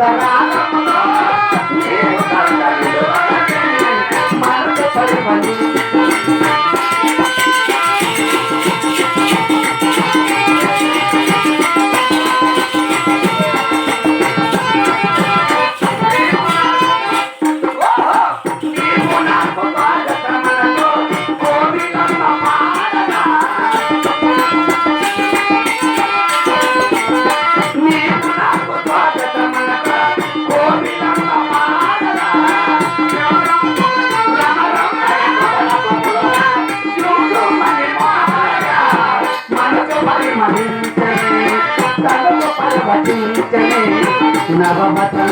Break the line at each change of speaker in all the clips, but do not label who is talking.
నవ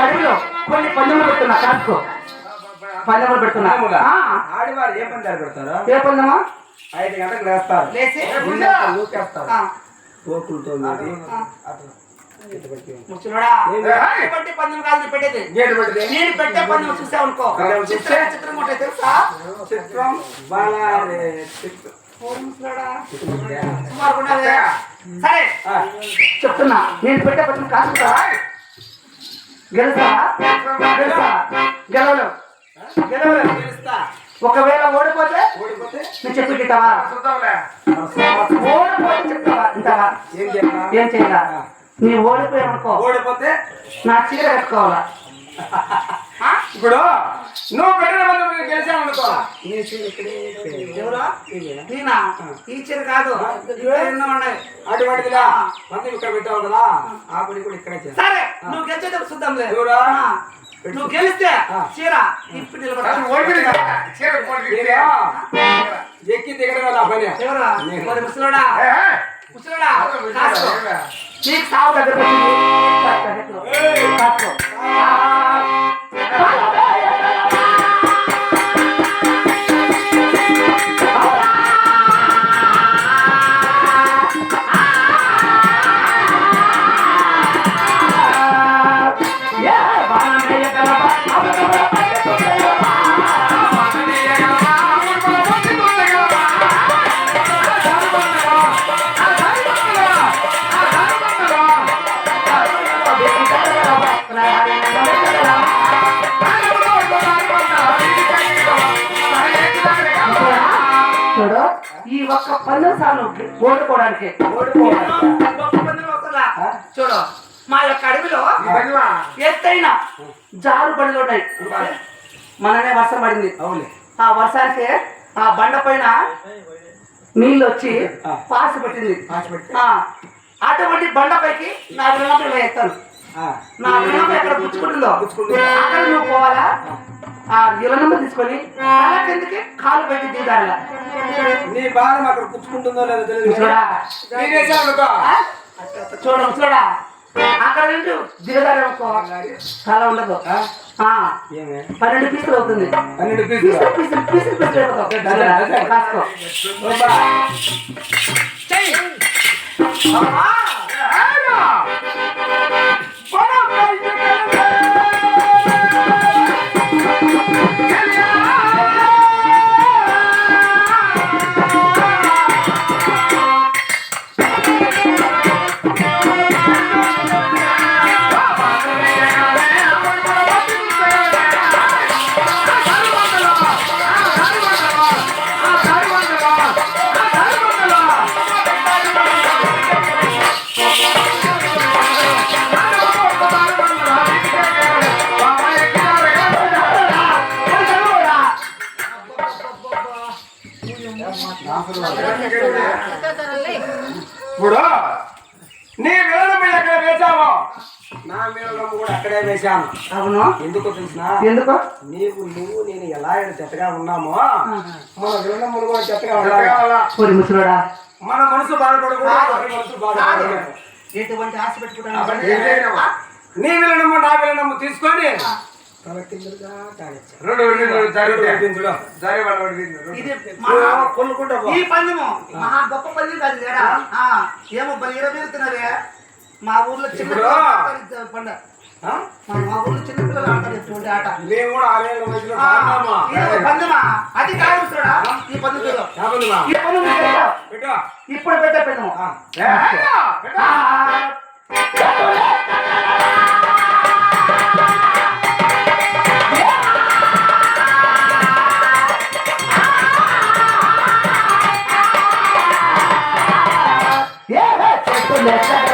అడవిలో కొన్ని పందెములు పెడుతున్నా కాసుకో పందెములు పెడుతున్నా.
ఆడివారు ఏ పని పెడతారు?
ఏ పందెమా?
ఐదు గంటలకు లేస్తారు.
ఆ,
తోకులతో. అట్లా
పందెం కాదు పెట్టేది. నేను పెట్టే పందెం చూసావు అనుకో.
పందెం?
చిత్రం ఉంటాయి తెలుసా?
చిత్రం.
సరే. చెప్తున్నా. నేను పెట్టే పత్రం కాసుకుంటా గెలుసా గెలుసా గెలవలు. గెలవలు.
పిలుస్తా.
ఒకవేళ ఓడిపోతే
ఓడిపోతే?
నువ్వు చెప్పి తింటావా ఓడిపోతే చెప్తావా ఇంతవా
ఏం చేయాలా?
నీ ఓడిపోయావనుకో
ఓడిపోతే?
నా చీర కట్టుకోవాలా?
ఇప్పుడు నువ్వు పెట్టిన నువ్వు గెలిచావు అనుకో?
నేనా ఈ చీర కాదు. ఎన్నో ఉన్నాయి.
అటువంటిదిగా మంది. ఇక్కడ పెట్టావు కదా. ఆ. పని కూడా ఇక్కడే
సరే నువ్వు గెలిచేటప్పుడు చూద్దాంలే
ఎవరా?
ఆ. నువ్వు గెలిస్తే. చీర ఇప్పుడు నిలబడతా.
మీరా? ఎక్కి దిగడం వల్ల పని.
ఎవరా? ముసలోడా? ముసలోడా? నీకు సావు దగ్గర కాసుకో ఒక్క పన్ను సార్లు వస్తుందా? చూడు మా యొక్క అడవిలో ఎత్తైన జారు బండ్లు ఉన్నాయి. మననే వర్షం పడింది. ఆ వర్షానికి ఆ బండ పైన నీళ్ళు వచ్చి. పాసి పెట్టింది. అటువంటి బండపైకి నా ఎత్తాను
ఆ.
నా వినోదం ఎక్కడ పుచ్చుకుంటుందో?
పుచ్చుకుంటుందో.
అక్కడ నువ్వు పోవాలా? ఆ విలనమ్మ తీసుకొని తల కిందకి కాలు పెట్టి దిగాల
నీ భారం అక్కడ పుచ్చుకుంటుందో లేదో తెలియదు
చూడా? చూడ చూడా అక్కడ నుండి దిగదారనుకో చాలా ఉండదు. పన్నెండు పీసులు అవుతుంది.
పన్నెండు పీసులు?
పీసులు పీసులు పీసులు. కాసుకో. చెయ్యి.
వేశాను
అవును
ఎందుకో తెలిసిన
ఎందుకు
నీవు నువ్వు నేను ఎలా చెత్తగా ఉన్నామో మన విలనమ్మలు కూడా ఉండాలి
ముసలోడా
మన మనసు బాధపడకూడదు వారి మనసు బాధపడకూడదు
ఎటువంటి ఆశ
అవన్నీ
పెట్టుకుంటాను
ఏదైనా నీ విలనమ్మ నా విలనమ్మ తీసుకొని.
ఈ పందెము మహా గొప్ప పందెం కాదు ఏమో బలి మా ఊర్లో చిన్న
ఇప్పుడు?
మా ఆడతారు ఇటువంటి ఆట
మేము కూడా ఆరేళ్ళ వయసులో
పందెమా అది కాదు ఈ? ఈ పందెం. ఇప్పుడు పెట్టే పెద్దము
ఆ.
ఈ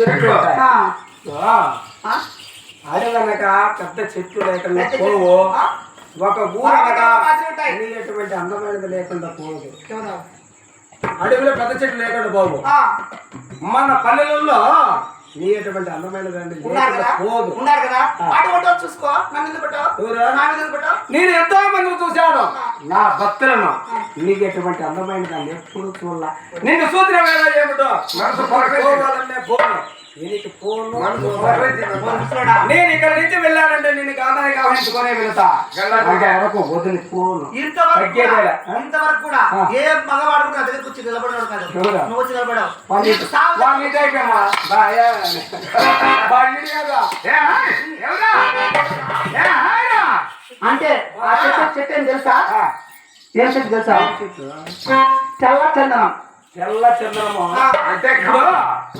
చెట్లు. ఉన్నాయి
చెట్లు.
ఆ,
ఆ.
ఆ,
అడవనక పెద్ద చెట్లు లేకుండా పోవు. ఒక. ఎటువంటి అందమైనది లేకుండా పోదు? అడవిలో పెద్ద చెట్లు లేకుండా పోవు.
ఆ,
మన పల్లెలలో నీ ఎటువంటి అందమైనది
ఉన్నారు
లేకుండా
కదా?
పోదు.
ఉన్నారు కదా?
ఆ.
అటు ఒకటి చూసుకో.
నేను ఎంతో మందిని చూశాను. నా భక్తులను. నీకు ఎటువంటి అందమైన దాన్ని ఎప్పుడు చూడాల. నిన్ను సూత్ర ఏమిటో?
మనసు.
పోవాలనే పోను. నేను ఇక్కడ నుంచి వెళ్ళానంటే నిన్ను గానాన్ని గావించుకునే వెళ్తా
వెళ్ళాలి.
అంటే వరకు వదిలి పోను
ఇంతవరకు ఇంతవరకు కూడా. ఏ మగవాడు కూడా నా దగ్గరికి వచ్చి నిలబడినాడు కాదు
ఎవరు?
నువ్వు వచ్చి నిలబడావు
వాళ్ళు
నీకు సావు
వాళ్ళు ఇటు అయిపోయామా? బాయ్. వాళ్ళు ఇటు కదా.
ఏ, హాయ్, ఎవరా? ఏ, హాయ్రా?
అంటే ఆ చెట్టు తెలుసా ఏం చెట్టు తెలుసా
చెట్టు.
తెల్ల చందనం
తెల్ల చంద్రము
అంటే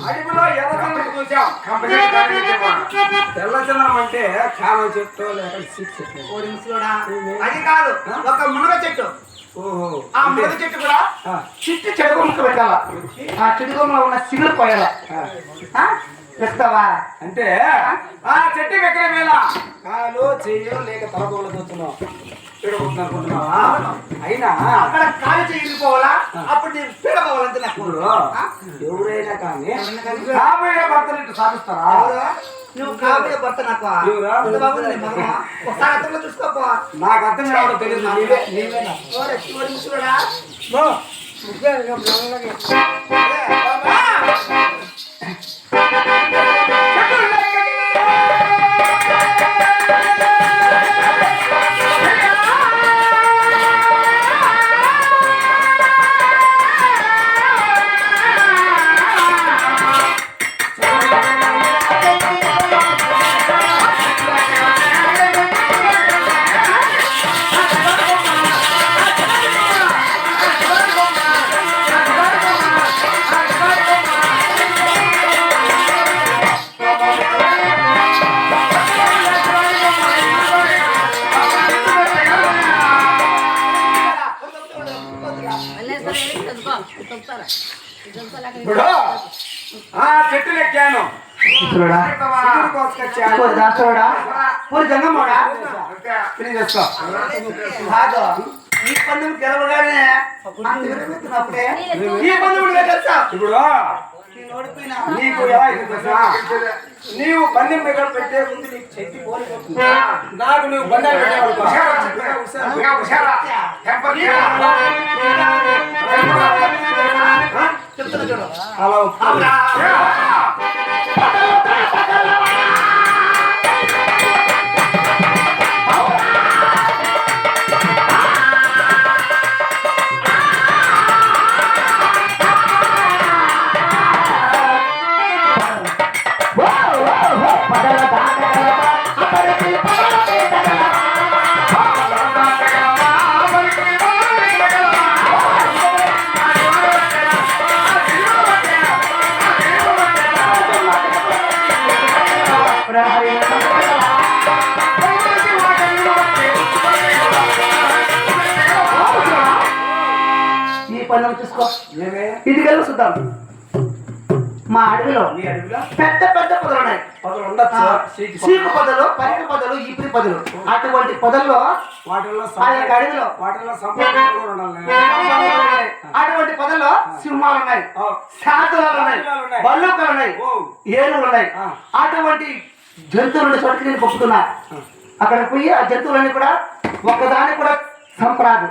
అడవిలో ఎర్ర చంద్రం చూసాం. తెల్ల చంద్రం అంటే కాలం చెట్టు లేక చెట్టు.
అది కాదు ఒక మునగ చెట్టు.
ఓహో.
ఆ మునగ చెట్టు కూడా చిట్టు చెడుగుమ్మకు పెట్టాల? ఆ చెడుగుమ్మలో ఉన్న సిగులు పోయాల. పెడతావా?
అంటే ఆ చెట్టు ఎక్కడ మేళ కాలు చెయ్యో లేక తలబోలు చూస్తున్నావు. అనుకుంటున్నావా అయినా
అక్కడ కాలు చేయిపోవాలా అప్పుడు నేను పీడపోవాలంటే నాకు?
ఎవరైనా కానీ కాబోయే భర్తలు ఇటు సాధిస్తారా?
నువ్వు కాబోయే భర్త నాకు? ఒకసారి అర్థంలో చూసుకోపో.
నాకు అర్థం కావడం తెలియదు నీవే నీవేనా
ఓరే
కోసుకొచ్చాను
ఓ దాసోడా. ఓ జంగమ్మోడా.
ఫినిష్ చేసుకో.
కాదు ఈ పందెం గెలవగానే అంత విరుగుతున్నప్పుడే ఈ పందెం తెలుసా?
ఇప్పుడు నీకు ఎలా నీవు బందెం దగ్గర పెట్టే ముందు నీకు చెట్టి పోలిపోతుంది నాకు నువ్వు బంధాలు పెట్టేవాడు
హుషారా
ఇది కలిసి చూద్దాం మా అడవిలో పెద్ద పెద్ద పొదలు ఉన్నాయి చీకు పొదలు పరిగి పొదలు ఇప్పుడు పొదలు అటువంటి పొదల్లో అడవిలో అటువంటి పొదల్లో సింహాలు ఉన్నాయి శాతులు ఉన్నాయి బల్లుకలు ఉన్నాయి ఏనుగులు ఉన్నాయి
అటువంటి
అటువంటి జంతువులను చోటుకి నేను అక్కడ పోయి ఆ జంతువులన్నీ కూడా ఒక్కదాన్ని కూడా సంపరాదు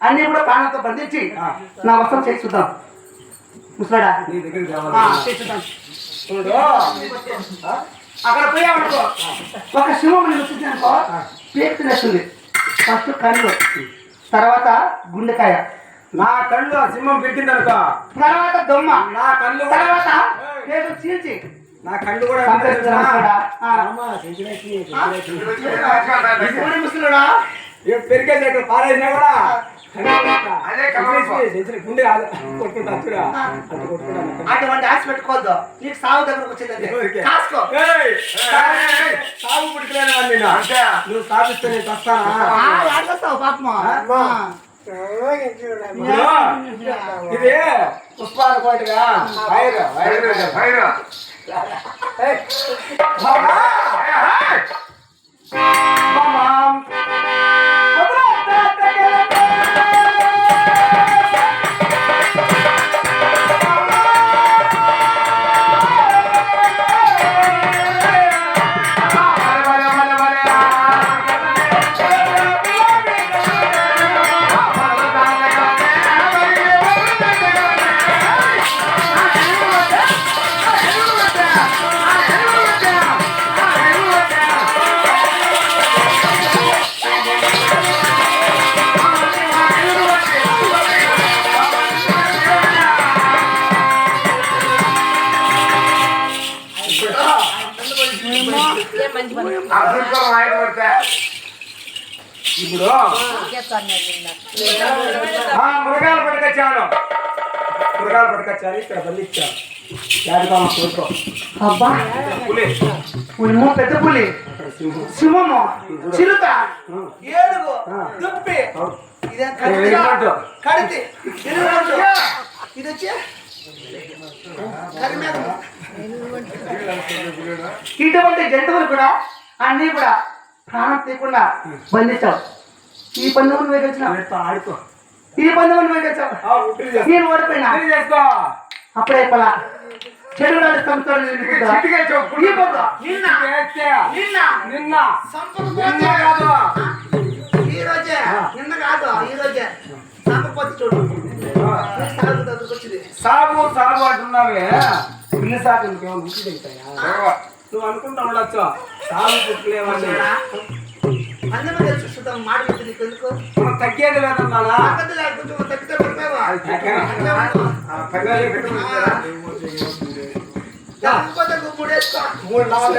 అన్ని కూడా ప్రాణంతో బంధించి. నా వస్త్రం చేసి చూద్దాం. ముసలాడా? అక్కడ పోయామనుకో ఒక సింహం నేను పేరు తినేస్తుంది. ఫస్ట్ కళ్ళు తర్వాత గుండెకాయ.
నా కళ్ళు సింహం పెరిగిందనుకో
తర్వాత దొమ్మ.
నా కళ్ళు
తర్వాత పేరు చీల్చి.
నా కళ్ళు కూడా ఎక్కడ పారేసినా కూడా?
అదే కలవరం.
Century, century. గుండె కాదు. కొట్టుకుంటా చూడా. అట్లా కొట్టుకుంటాను
అటువంటి ఆశ పెట్టుకోవద్దు. నీకు సాగు దగ్గరకు వచ్చిందంటే
ఊరికే.
కాసుకో.
ఏయ్, సాగు-.
అంతే.
నువ్వు సాధిస్తే నేను
ఆడతావు పాపమా.
ఇది పుష్పాల కోటిగా. Wire wire. 哎，老啊，帮忙。మృగాలు పట్టుకొచ్చాను. మృగాలు పట్టుకొచ్చాను ఇక్కడ బంధించాను జాగ్రత్త కోరుకో.
అబ్బా.
పులి.
ఉల్మో పెద్ద పులి. సింహము. చిరుత.
ఆ.
దుప్పి. ఇదే. కడితి. ఇది వచ్చి. ఇటువంటి జంతువులు కూడా అన్ని కూడా ప్రాణం తీయకుండా బంధించావు ఈ పందెమును వేగించిన
వీటితో ఆడుకో.
ఈ
ఉపిరి చేసుకో.
నేను ఓడిపోయినా? అప్పుడే పలా చెడు సంస్థలు ఈ రోజే. నిన్న కాదు ఈ రోజే. సంపపోతే చూడు. సాగు
సాగు అంటున్నావే. పిల్లి సాగు ఇంకేమో గుర్తు దిగుతాయా నువ్వు అనుకుంటా ఉండొచ్చు. సాగు పుట్టుకులేవని
అందరూ తెలుసు చూద్దాం మాట వింటే నీకు ఎందుకు
తగ్గేది లేదన్నా
పక్కన లేకుంటే తగ్గితే పడిపోయావా మూడేసుకో
మూడు నాలుగు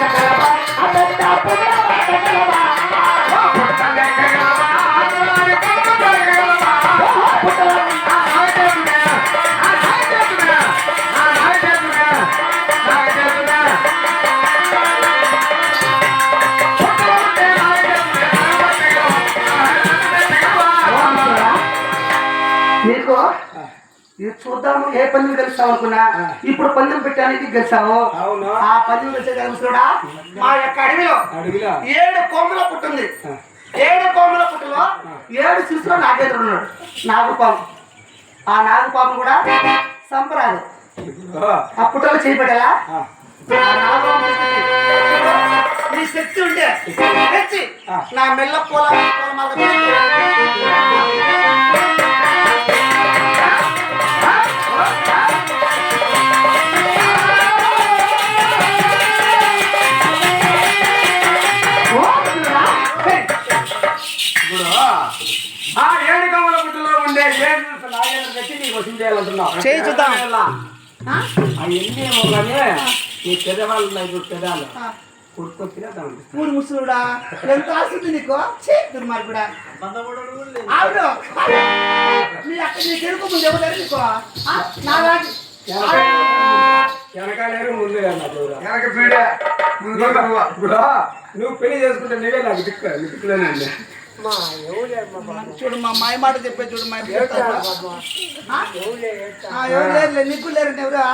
Thank you. ఏ పందెం గెలుస్తావు అనుకున్నా? ఇప్పుడు పందెం పెట్టడానికి గెలిచావు.
అవును?
ఆ పందెం గెలిచే గెలుచుడా మా యొక్క అడవిలో ఏడు కోముల పుట్టింది ఏడు కోముల పుట్టులో ఏడు శిశువులు నాగేంద్రుడు ఉన్నాడు. నాగుపాము. ఆ నాగుపాము కూడా సంపరాదు. ఆ. పుట్టలో చేపెట్టాలా నీ శక్తి ఉంటే తెచ్చి నా మెల్ల పూల పూల చూద్దాం.
ఆ? ఎన్ని ఏమో కానీ ఈ పెద్దవాళ్ళు ఉన్నాయి చూడు పెదాలు
ఊరు ముసలుడా? ఎంత ఆస్తుంది నీకు? ఛీ, దుర్మార్గుడా. అవును. మీ అక్క నీ తెలుగు ముందు ఎవరు నీకు?
వెనకాలేరు ముందు
వెనక పీడే. నువ్వు
ఇప్పుడు నువ్వు పెళ్ళి చేసుకుంటే నీవే నాకు దిక్కు నీ దిక్కులేనండి.
చూడు మా మాయ మాట చెప్పే చూడు మా ఎవరు లేరు నీకు లేరంటే ఎవరా?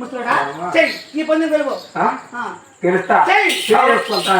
ముసలుడా? చెయ్యి ఈ పొందిన గెలుపు
ఆ?
ఆ.
గెలుస్తా పెళ్ళి చేసుకుంటా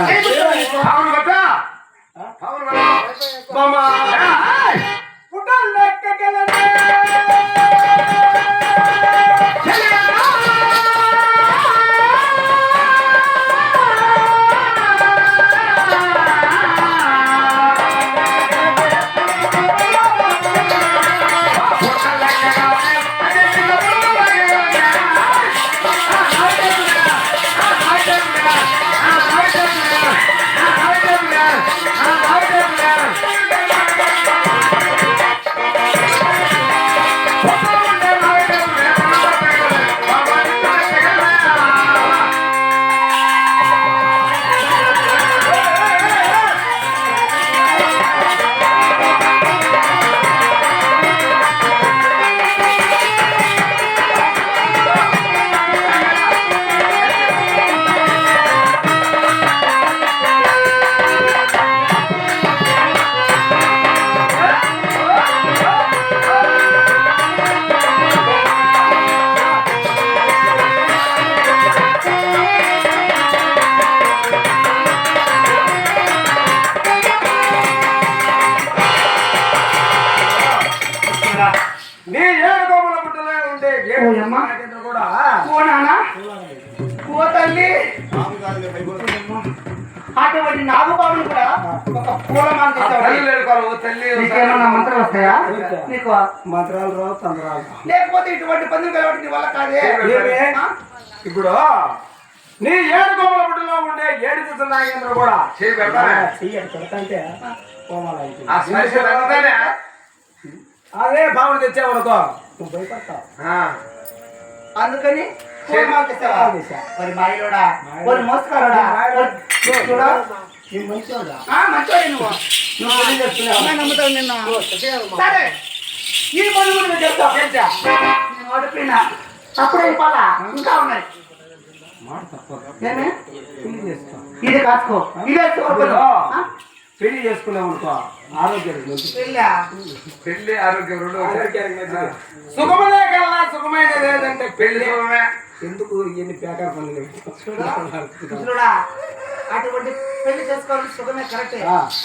ఇప్పుడు నీ ఏడు కొమ్మల పుట్టలో ఉండే ఏడు దిశ నాగేంద్ర కూడా. అదే భావన నువ్వు భయపడతావు.
ఆ.
అందుకని. మరి మాయలోడా? మరి మోసకారోడా చూడా.
నీ మంచివాడా?
ఆ, మంచోడే నువ్వు.
నువ్వు
నమ్ముతావు నిన్ను. సరే. ఈ పని కూడా చెప్తావు ఓడిపోయినా. అప్పుడే ఇవ్వాలా ఇంకా ఉన్నాయి. ఇది కాసుకో. ఇది?
పెళ్ళి చేసుకున్నావు అనుకో. ఆరోగ్యానికి మంచిది.
పెళ్ళి ఆరోగ్యం రెండు.
ఆరోగ్యానికి మంచిది. సుఖమనే కల్లా సుఖమైనది ఏదంటే పెళ్ళి
సుఖమే.
ఎందుకు ఎన్ని పేకార పనులు?
చూడా. అటువంటి పెళ్ళి చేసుకోవాలని సుఖమే కరెక్టే.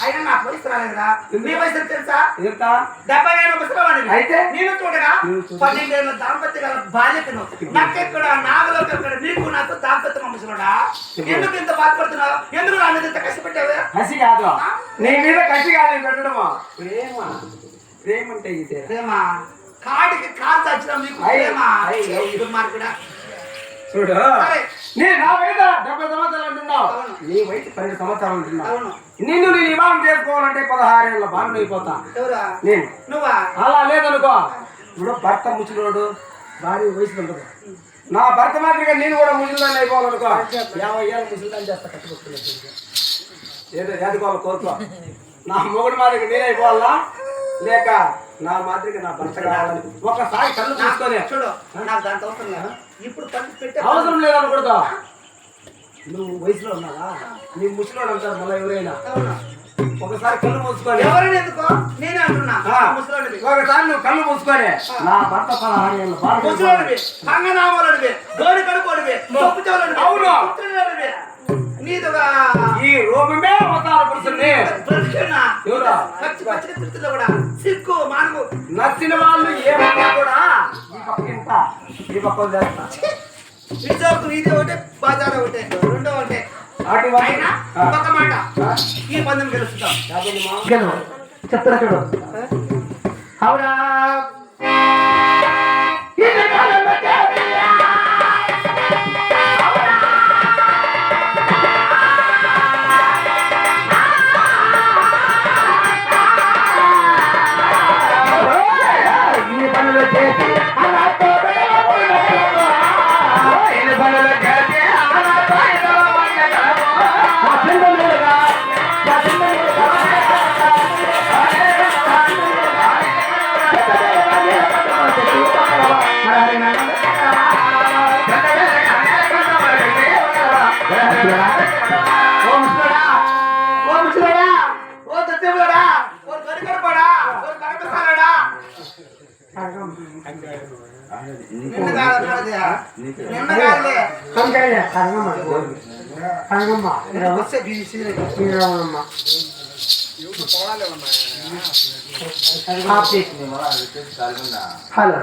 అయినా నాకు వయసు రాలేదురా. నీ వయసు తెలుసా?
ఎంత?
డెబ్బై ఏళ్ళ ముసలివాడిని.
అయితే?
నేను చూడగా. పన్నెండేళ్ళ దాంపత్య గల బాల్యతను నాకెక్కడ? నాగలోకి ఎక్కడ నీకు నాకు దాంపత్యం ముసలుడా ఎందుకు ఇంత బాధపడుతున్నావు? ఎందుకు నా మీద ఇంత కష్టపెట్టావు
కసి కాదు. నీ మీద కసి కాదు. నేను పెట్టడమా ప్రేమ. ప్రేమ అంటే ఇదే.
ప్రేమ? కాడికి కాల్చి వచ్చిన మీకు ప్రేమ. దుర్మార్గుడా.
చూడు.
సరే.
నీ వయసు డెబ్బై సంవత్సరాలు అంటున్నావు. నీ వయసు పన్నెండు సంవత్సరాలు అంటున్నావు. నిన్ను నేను వివాహం చేసుకోవాలంటే పదహారేళ్ళ బాలు అయిపోతా.
ఎవరా?
నేను.
నువ్వా?
అలా లేదనుకో. ఇప్పుడు భర్త ముసలోడు భార్య వయసు ఉంటుంది నా భర్త మాదిరిగా నేను కూడా ముసలిదాన్ని అయిపోవాలనుకో. యాభై ఏళ్ళ ముసలిదాన్ని చేస్తా కట్టుకొస్తున్నా ఏదో యాదుకోవాలి కోరుకో నా మొగుడు మాదిరిగా నేను అయిపోవాలా? లేక నా మాదిరిగా నా భర్త కావాలని ఒకసారి కళ్ళు చూసుకొని
చూడు నాకు దాంతో అవసరం లేదు. ఇప్పుడు పంచి పెట్టే
అవసరం లేదనకూడదు నువ్వు వయసులో ఉన్నావా? నీ ముసలోడు అంటారు మళ్ళీ ఎవరైనా. ఒకసారి కళ్ళు మూసుకొని.
ఎవరైనా ఎందుకో? నేనే అంటున్నా. ముసలోడివి.
ఒకసారి నువ్వు కళ్ళు మూసుకొని. నా భర్త పదహారు ఏళ్ళ
ముసలోడివి. పంగనామాలడివి గోడి కడుకోడివి.
అవును.
నీదుగా
ఈ రూపమే అవతార ఎవరా?
తిరుగుతుల్లో కూడా సిక్కు మానవు
నచ్చిన వాళ్ళు ఏమన్నా కూడా ఈ పక్క ఇంత ఈ పక్క చేస్తా
నిజాకు నీది ఒకటే బాజార్ ఒకటే రెండో ఒకటే. ఒక మాట ఈ పందెం గెలుస్తాం. చెప్తున్నా చూడు. అవునా?
శ్రీరామమ్మ హలో.